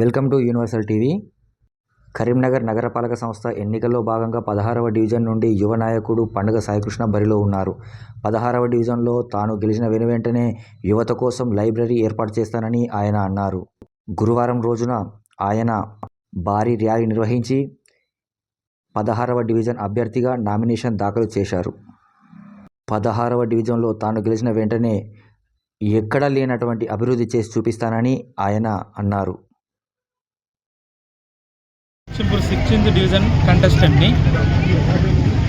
Welcome to universal TV. Karimnagar నగరపాలక సంస్థ ఎన్నికల్లో భాగంగా పదహారవ డివిజన్ నుండి యువ నాయకుడు పండుగ సాయికృష్ణ బరిలో ఉన్నారు. పదహారవ డివిజన్లో తాను గెలిచిన వెనువెంటనే యువత కోసం లైబ్రరీ ఏర్పాటు చేస్తానని ఆయన అన్నారు. గురువారం రోజున ఆయన భారీ ర్యాలీ నిర్వహించి పదహారవ డివిజన్ అభ్యర్థిగా నామినేషన్ దాఖలు చేశారు. పదహారవ డివిజన్లో తాను గెలిచిన వెంటనే ఎక్కడా లేనటువంటి అభివృద్ధి చేసి చూపిస్తానని ఆయన అన్నారు. లక్ష్మీపూర్ సిక్స్టీన్త్ డివిజన్ కంటెస్టెంట్ని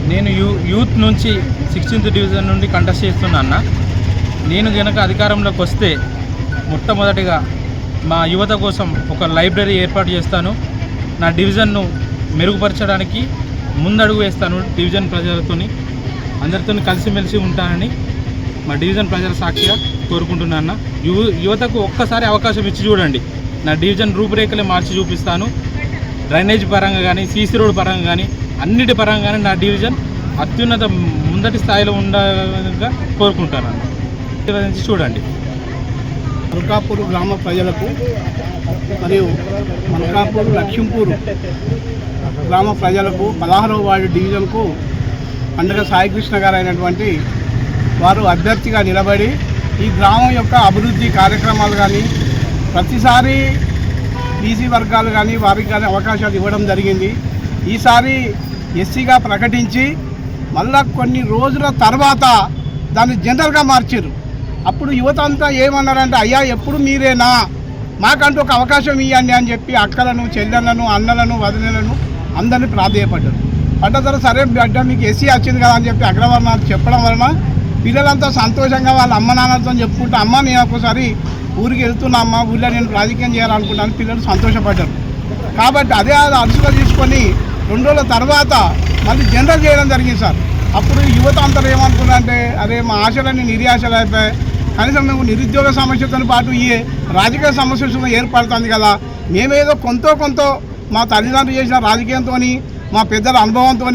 నేను యూ యూత్ నుంచి సిక్స్టీన్త్ డివిజన్ నుండి కంటెస్ట్ చేస్తున్నా అన్న. నేను కనుక అధికారంలోకి వస్తే మొట్టమొదటిగా మా యువత కోసం ఒక లైబ్రరీ ఏర్పాటు చేస్తాను. నా డివిజన్ను మెరుగుపరచడానికి ముందడుగు వేస్తాను డివిజన్ ప్రజలతోని. అందరితో కలిసిమెలిసి ఉంటానని మా డివిజన్ ప్రజల సాక్షిగా కోరుకుంటున్నాను యువ యువతకు ఒక్కసారి అవకాశం ఇచ్చి చూడండి. నా డివిజన్ రూపురేఖలే మార్చి చూపిస్తాను. డ్రైనేజ్ పరంగా కానీ సీసీ రోడ్ పరంగా కానీ అన్నిటి పరంగా కానీ నా డివిజన్ అత్యున్నత ముందటి స్థాయిలో ఉండగా కోరుకుంటాను. నుంచి చూడండి. మల్కాపూర్ గ్రామ ప్రజలకు మరియు మల్కాపూర్ లక్ష్మీపూర్ గ్రామ ప్రజలకు పదహారవ వార్డు డివిజన్కు పండుగ సాయికృష్ణ గారు అయినటువంటి వారు అభ్యర్థిగా నిలబడి ఈ గ్రామం యొక్క అభివృద్ధి కార్యక్రమాలు కానీ ప్రతిసారి బీసీ వర్గాలు కానీ వారికి కానీ అవకాశాలు ఇవ్వడం జరిగింది. ఈసారి ఎస్సీగా ప్రకటించి మళ్ళా కొన్ని రోజుల తర్వాత దాన్ని జనరల్గా మార్చారు. అప్పుడు యువత అంతా ఏమన్నారంటే అయ్యా ఎప్పుడు మీరేనా? మాకంటూ ఒక అవకాశం ఇవ్వండి అని చెప్పి అక్కలను చెల్లెలను అన్నలను వదినలను అందరినీ ప్రాధేయపడ్డారు. పడ్డ సరే బిడ్డ మీకు ఎస్సీ వచ్చింది కదా అని చెప్పి అగ్రవర్ణాలు చెప్పడం వలన పిల్లలంతా సంతోషంగా వాళ్ళ అమ్మ నాన్నతో చెప్పుకుంటూ అమ్మ నేను ఒకసారి ఊరికి వెళ్తున్నా అమ్మ ఊళ్ళో నేను రాజకీయం చేయాలనుకుంటాను పిల్లలు సంతోషపడ్డారు. కాబట్టి అదే అది అరుసుగా తీసుకొని రెండు రోజుల తర్వాత మళ్ళీ జనరల్ చేయడం జరిగింది సార్. అప్పుడు యువత అంతా ఏమనుకున్నారంటే అరే మా ఆశలన్నీ నిరాశలు అయిపోయాయి. కనీసం మేము నిరుద్యోగ సమస్యతో పాటు ఈ రాజకీయ సమస్యలు ఏర్పడుతుంది కదా. మేమేదో కొంత కొంత మా తల్లిదండ్రులు చేసిన రాజకీయంతో మా పెద్దల అనుభవంతో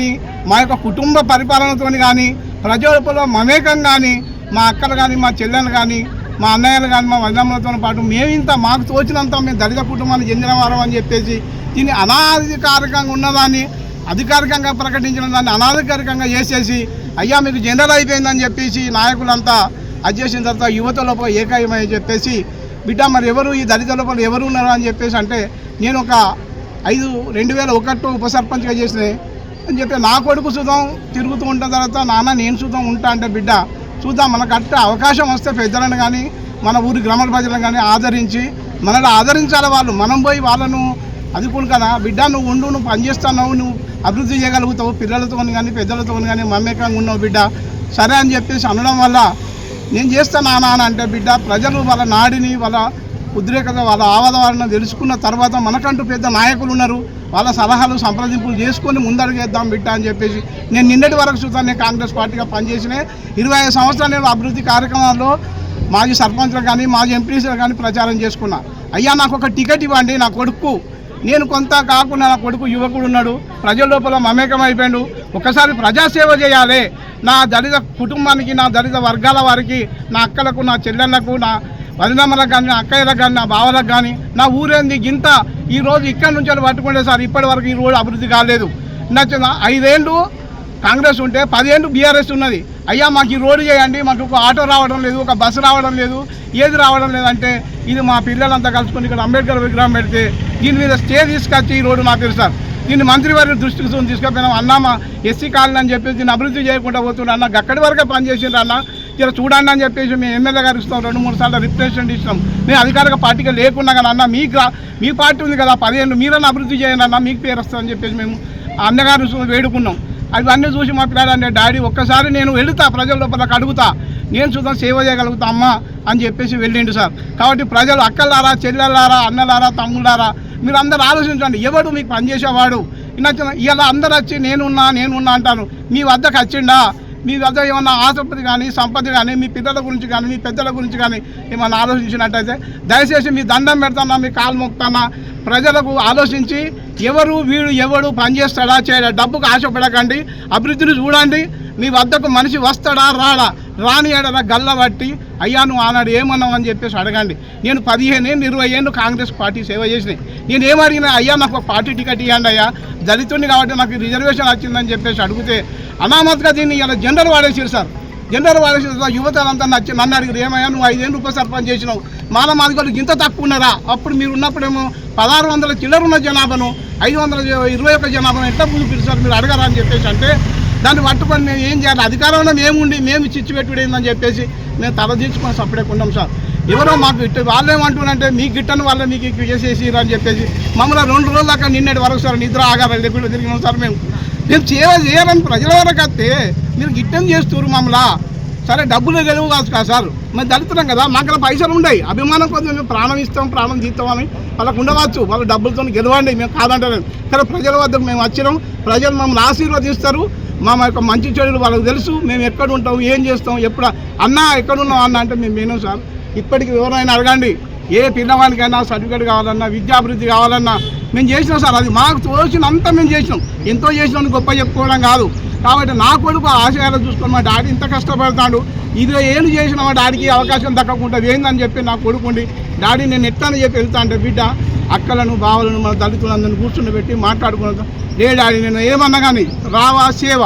మా యొక్క కుటుంబ పరిపాలనతో కానీ ప్రజల మమేకం కానీ మా అక్కలు కానీ మా చెల్లెలు కానీ మా అన్నయ్యలు కానీ మా వదిలమ్మలతో పాటు మేము ఇంత మాకు తోచినంత మేము దళిత కుటుంబానికి చెందిన వారం అని చెప్పేసి దీన్ని అనాధికారికంగా ఉన్నదాన్ని అధికారికంగా ప్రకటించిన దాన్ని అనాధికారికంగా చేసేసి అయ్యా మీకు జనరల్ అయిపోయిందని చెప్పేసి నాయకులంతా అది చేసిన తర్వాత యువత లోపల ఏకాయమని చెప్పేసి బిడ్డ మరి ఎవరు ఈ దళిత లోపల ఎవరు ఉన్నారు? అని చెప్పేసి అంటే నేను ఒక ఐదు రెండు వేల ఒకటి ఉప సర్పంచ్గా చేసిన అని చెప్పి నా కొడుకు చూద్దాం తిరుగుతూ ఉంటాం తర్వాత నాన్న నేను చూద్దాం ఉంటా అంటే బిడ్డ చూద్దాం మనకు అట్ట అవకాశం వస్తే పెద్దలను కానీ మన ఊరి గ్రామ ప్రజలను కానీ ఆదరించి మనల్ని ఆదరించాలి వాళ్ళు. మనం పోయి వాళ్ళను అదుపులు కదా. బిడ్డ నువ్వు ఉండు నువ్వు పనిచేస్తున్నావు నువ్వు అభివృద్ధి చేయగలుగుతావు. పిల్లలతో కానీ పెద్దలతో కానీ మమేకంగా ఉన్నావు బిడ్డ. సరే అని చెప్పేసి అనడం వల్ల నేను చేస్తాను నాన్న అని అంటే బిడ్డ ప్రజలు వాళ్ళ నాడిని వాళ్ళ ఉద్రేకత వాళ్ళ ఆవాదవాలను తెలుసుకున్న తర్వాత మనకంటూ పెద్ద నాయకులు ఉన్నారు. వాళ్ళ సలహాలు సంప్రదింపులు చేసుకొని ముందడుగేద్దాం బిడ్డ అని చెప్పేసి నేను నిన్నటి వరకు చూస్తాను నేను కాంగ్రెస్ పార్టీగా పనిచేసిన ఇరవై ఐదు సంవత్సరాలు నేను అభివృద్ధి కార్యక్రమాల్లో మాజీ సర్పంచ్లు కానీ మాజీ ఎంపీసీలు కానీ ప్రచారం చేసుకున్నా. అయ్యా నాకు ఒక టికెట్ ఇవ్వండి నా కొడుకు. నేను కొంత కాకుండా నా కొడుకు యువకుడు ఉన్నాడు ప్రజల లోపల మమేకం అయిపోయాడు ఒకసారి ప్రజాసేవ చేయాలి. నా దళిత కుటుంబానికి నా దళిత వర్గాల వారికి నా అక్కలకు నా చెల్లెళ్ళకు నా వదినమ్మలకు కానీ నా అక్కయ్యలకు కానీ నా బావలకు కానీ నా ఊరేంది గింత ఈ రోజు ఇక్కడి నుంచి పట్టుకుంటే సార్ ఇప్పటి వరకు ఈ రోజు అభివృద్ధి కాలేదు. నచ్చిన ఐదేళ్ళు కాంగ్రెస్ ఉంటే పదిహేను బీఆర్ఎస్ ఉన్నది. అయ్యా మాకు ఈ రోడ్డు చేయండి మాకు ఒక ఆటో రావడం లేదు ఒక బస్సు రావడం లేదు ఏది రావడం లేదంటే ఇది మా పిల్లలంతా కలుసుకొని ఇక్కడ అంబేద్కర్ విగ్రహం పెడితే దీని మీద స్టే తీసుకొచ్చి ఈ రోడ్డు మాకు సార్. దీన్ని మంత్రివర్గ దృష్టికి తీసుకొని తీసుకుపోయినాం. అన్న మా ఎస్సీ కాలనీ అని చెప్పేసి దీన్ని అభివృద్ధి చేయకుండా పోతుండే అన్న అక్కడి వరకే పనిచేసిండ్రు అన్న. ఇలా చూడండి అని చెప్పేసి మేము ఎమ్మెల్యే గారు ఇస్తాం రెండు మూడు సార్లు రిప్రజెంట్ ఇస్తాం. మేము అధికారిక పార్టీగా లేకున్నా కానీ అన్న మీకు మీ పార్టీ ఉంది కదా పదిహేను మీరన్నా అభివృద్ధి చేయండి అన్న మీకు పేరు వస్తుందని చెప్పేసి మేము అన్నగారు వేడుకున్నాం. అవన్నీ చూసి మా పిల్లాడంటే డాడీ ఒక్కసారి నేను వెళుతా ప్రజల లోపల అడుగుతా నేను చూద్దాం సేవ చేయగలుగుతా అమ్మా అని చెప్పేసి వెళ్ళిండు సార్. కాబట్టి ప్రజలు అక్కలారా చెల్లెళ్ళారా అన్నలారా తమ్ముళ్ళారా మీరు అందరు ఆలోచించండి. ఎవడు మీకు పనిచేసేవాడు? నచ్చిన ఇలా అందరు వచ్చి నేనున్నా నేనున్నా అంటాను మీ వద్దకు వచ్చిండా? మీ వద్ద ఏమన్నా ఆసక్తి కానీ సంపద కానీ మీ పిల్లల గురించి కానీ మీ పెద్దల గురించి కానీ ఏమన్నా ఆలోచించినట్టయితే దయచేసి మీ దండం పెడతానా మీ కాలు మొక్తానా ప్రజలకు ఆలోచించి ఎవరు వీడు ఎవడు పనిచేస్తాడా చేయడా? డబ్బుకు ఆశపడకండి అభివృద్ధిని చూడండి. మీ వద్దకు మనిషి వస్తాడా రాడా? రాని ఏడరా గల్లబట్టి అయ్యా నువ్వు ఆనాడు ఏమన్నావు? అని చెప్పేసి అడగండి. నేను పదిహేను ఏళ్ళు ఇరవై ఏళ్ళు కాంగ్రెస్ పార్టీ సేవ చేసినాయి. నేను ఏమడిగినా అయ్యా నాకు ఒక పార్టీ టికెట్ ఇవ్వండి అయ్యా. దళితుడిని కాబట్టి నాకు రిజర్వేషన్ వచ్చిందని చెప్పేసి అడిగితే అనామత్గా దీన్ని ఇలా జెండర్ వాడేసారు సార్. జెండర్ వాడేసిన యువత అంతా నచ్చి నన్ను అడిగారు ఏమయ్యా నువ్వు ఐదేళ్ళు ఉప సర్పంచ్ చేసినావు. మాల మాదిగోళ్ళకి ఇంత తక్కువ ఉన్నారా? అప్పుడు మీరు ఉన్నప్పుడేమో పదహారు వందల చిల్లరున్న జనాభాను ఐదు వందల ఇరవై ఒక్క జనాభాను ఎట్లా ముందు సార్ మీరు అడగరా అని చెప్పేసి అంటే దాన్ని పట్టుకొని మేము ఏం చేయాలి? అధికారంలో మేముండి మేము చిచ్చు పెట్టుడేందని చెప్పేసి మేము తలదించుకొని సపరేట్ ఉన్నాం సార్. ఎవరో మాకు ఇట్ట వాళ్ళు ఏమంటున్నారంటే మీ గిట్టని వాళ్ళే మీకు చేసేసి అని చెప్పేసి మమ్మల్ని రెండు రోజులు దాకా నిన్నటి వరకు సార్ నిద్ర ఆగారు లేకుండా తిరిగినాం సార్ మేము. మేము సేవ చేయాలని ప్రజల వరకు వస్తే మీరు గిట్టం చేస్తారు మమ్మల్ని సరే డబ్బులు గెలువు కాదు కదా సార్. మేము దళితున్నాం కదా మాకు పైసలు ఉన్నాయి అభిమానం కొద్ది మేము ప్రాణం ఇస్తాం ప్రాణం తీస్తామని వాళ్ళకు ఉండవచ్చు. వాళ్ళ డబ్బులతో గెలవండి మేము కాదంటలేదు సరే ప్రజల వద్దకు మేము వచ్చినాం. ప్రజలు మమ్మల్ని ఆశీర్వదిస్తారు. మా యొక్క మంచి చెడులు వాళ్ళకి తెలుసు. మేము ఎక్కడ ఉంటాం ఏం చేస్తాం ఎప్పుడు అన్న ఎక్కడున్నాం అన్న అంటే మేము వినాం సార్. ఇప్పటికి ఎవరైనా అడగండి. ఏ పిల్లవానికైనా సర్టిఫికేట్ కావాలన్నా విద్యాభివృద్ధి కావాలన్నా మేము చేసినాం సార్ అది మాకు తోచినంత మేము చేసినాం. ఎంతో చేసినాం గొప్ప చెప్పుకోవడం కాదు. కాబట్టి నా కొడుకు ఆశయాలు చూసుకొని మా డాడీ ఇంత కష్టపడతాడు. ఇది ఏం చేసిన మా డాడీకి అవకాశం దక్కకుండా ఏందని చెప్పి నా కొడుకుండి డాడీ నేను ఎట్లని చెప్పి వెళ్తా అంటే బిడ్డ అక్కలను బావలను మన దళితులందరిని కూర్చుని పెట్టి మాట్లాడుకున్నాం లే డాడీ నేను ఏమన్నా కానీ రావా సేవ.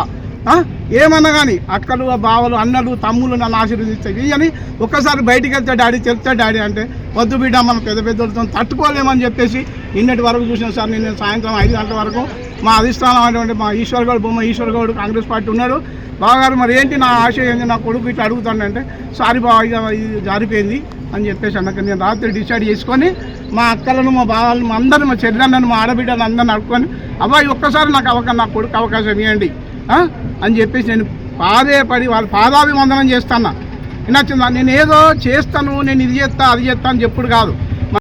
ఏమన్నా కానీ అక్కలు బావలు అన్నలు తమ్ములు నన్ను ఆశీర్వదిస్తాయి అని ఒక్కసారి బయటికి వెళ్తా డాడీ చెప్తా డాడీ అంటే వద్దు బిడ్డ మనం పెద్ద పెద్దలతో తట్టుకోలేమని చెప్పేసి నిన్నటి వరకు చూసిన సార్ నేను సాయంత్రం ఐదు గంటల వరకు మా అధిష్టానం అటువంటి మా ఈశ్వర్గౌడ్ బొమ్మ ఈశ్వర్గౌడ్ కాంగ్రెస్ పార్టీ ఉన్నాడు. బావగారు మరి ఏంటి నా ఆశ ఏంటి నా కొడుకు ఇట్లా అడుగుతానంటే సారీ బావ ఇది జారిపోయింది అని చెప్పేసి అన్నక నేను రాత్రి డిసైడ్ చేసుకొని మా అక్కలను మా బావాలను మా అందరిని మా చెల్లెళ్ళను మా ఆడబిడ్డలను అందరిని అడుక్కొని అబ్బాయి ఒక్కసారి నాకు అవకాశం నా కొడుకు అవకాశం ఇవ్వండి. అని చెప్పేసి నేను పాదే పడి వాళ్ళు పాదాభివందనం చేస్తాను నచ్చిందా నేను ఏదో చేస్తాను నేను ఇది చేస్తా అది చేస్తా అని చెప్పుడు కాదు.